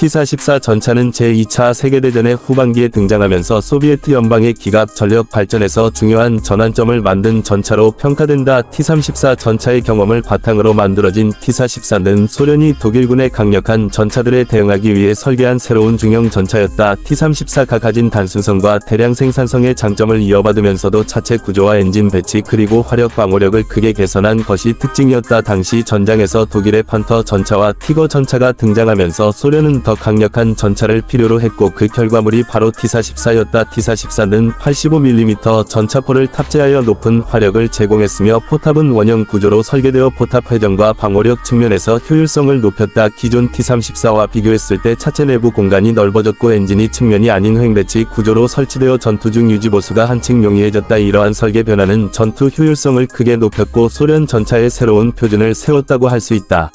T-44 전차는 제2차 세계대전의 후반기에 등장하면서 소비에트 연방의 기갑 전력 발전에서 중요한 전환점을 만든 전차로 평가된다. T-34 전차의 경험을 바탕으로 만들어진 T-44는 소련이 독일군의 강력한 전차들에 대응하기 위해 설계한 새로운 중형 전차였다. T-34가 가진 단순성과 대량 생산성의 장점을 이어받으면서도 차체 구조와 엔진 배치 그리고 화력 방어력을 크게 개선한 것이 특징이었다. 당시 전장에서 독일의 판터 전차와 티거 전차가 등장하면서 소련은 더 강력한 전차를 필요로 했고 그 결과물이 바로 T-44였다. T-44는 85mm 전차포를 탑재하여 높은 화력을 제공했으며 포탑은 원형 구조로 설계되어 포탑 회전과 방어력 측면에서 효율성을 높였다. 기존 T-34와 비교했을 때 차체 내부 공간이 넓어졌고 엔진이 측면이 아닌 횡배치 구조로 설치되어 전투 중 유지 보수가 한층 용이해졌다. 이러한 설계 변화는 전투 효율성을 크게 높였고 소련 전차의 새로운 표준을 세웠다고 할 수 있다.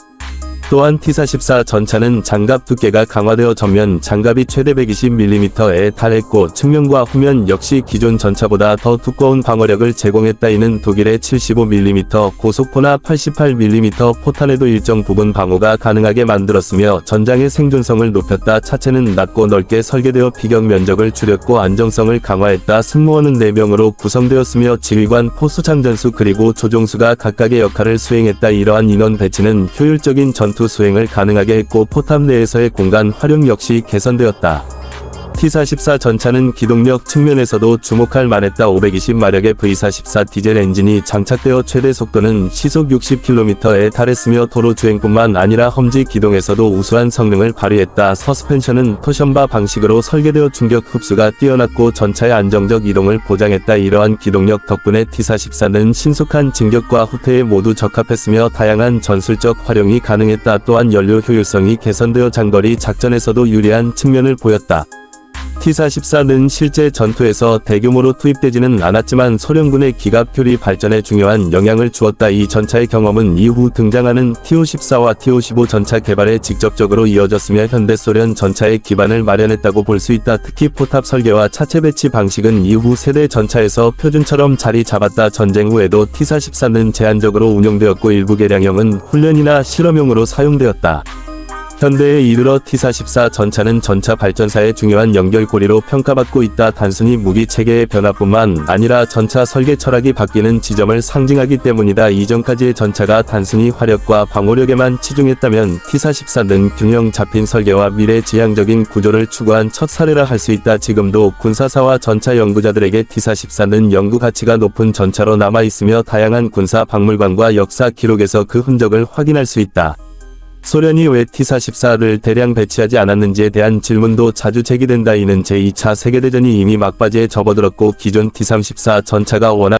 또한 T-44 전차는 장갑 두께가 강화되어 전면 장갑이 최대 120mm에 달했고 측면과 후면 역시 기존 전차보다 더 두꺼운 방어력을 제공했다. 이는 독일의 75mm 고속포나 88mm 포탄에도 일정 부분 방어가 가능하게 만들었으며 전장의 생존성을 높였다. 차체는 낮고 넓게 설계되어 피격 면적을 줄였고 안정성을 강화했다. 승무원은 4명으로 구성되었으며 지휘관, 포수장전수 그리고 조종수가 각각의 역할을 수행했다. 이러한 인원 배치는 효율적인 전투 수행을 가능하게 했고 포탑 내에서의 공간 활용 역시 개선되었다. T-44 전차는 기동력 측면에서도 주목할 만했다. 520마력의 V-44 디젤 엔진이 장착되어 최대 속도는 시속 60km에 달했으며 도로 주행뿐만 아니라 험지 기동에서도 우수한 성능을 발휘했다. 서스펜션은 토션바 방식으로 설계되어 충격 흡수가 뛰어났고 전차의 안정적 이동을 보장했다. 이러한 기동력 덕분에 T-44는 신속한 진격과 후퇴에 모두 적합했으며 다양한 전술적 활용이 가능했다. 또한 연료 효율성이 개선되어 장거리 작전에서도 유리한 측면을 보였다. T-44는 실제 전투에서 대규모로 투입되지는 않았지만 소련군의 기갑 교리 발전에 중요한 영향을 주었다. 이 전차의 경험은 이후 등장하는 T-54와 T-55 전차 개발에 직접적으로 이어졌으며 현대 소련 전차의 기반을 마련했다고 볼 수 있다. 특히 포탑 설계와 차체 배치 방식은 이후 세대 전차에서 표준처럼 자리 잡았다. 전쟁 후에도 T-44는 제한적으로 운용되었고 일부 개량형은 훈련이나 실험용으로 사용되었다. 현대에 이르러 T-44 전차는 전차 발전사의 중요한 연결고리로 평가받고 있다. 단순히 무기 체계의 변화뿐만 아니라 전차 설계 철학이 바뀌는 지점을 상징하기 때문이다. 이전까지의 전차가 단순히 화력과 방어력에만 치중했다면 T-44는 균형 잡힌 설계와 미래지향적인 구조를 추구한 첫 사례라 할 수 있다. 지금도 군사사와 전차 연구자들에게 T-44는 연구 가치가 높은 전차로 남아 있으며 다양한 군사 박물관과 역사 기록에서 그 흔적을 확인할 수 있다. 소련이 왜 T-44를 대량 배치하지 않았는지에 대한 질문도 자주 제기된다. 이는 제2차 세계대전이 이미 막바지에 접어들었고 기존 T-34 전차가 워낙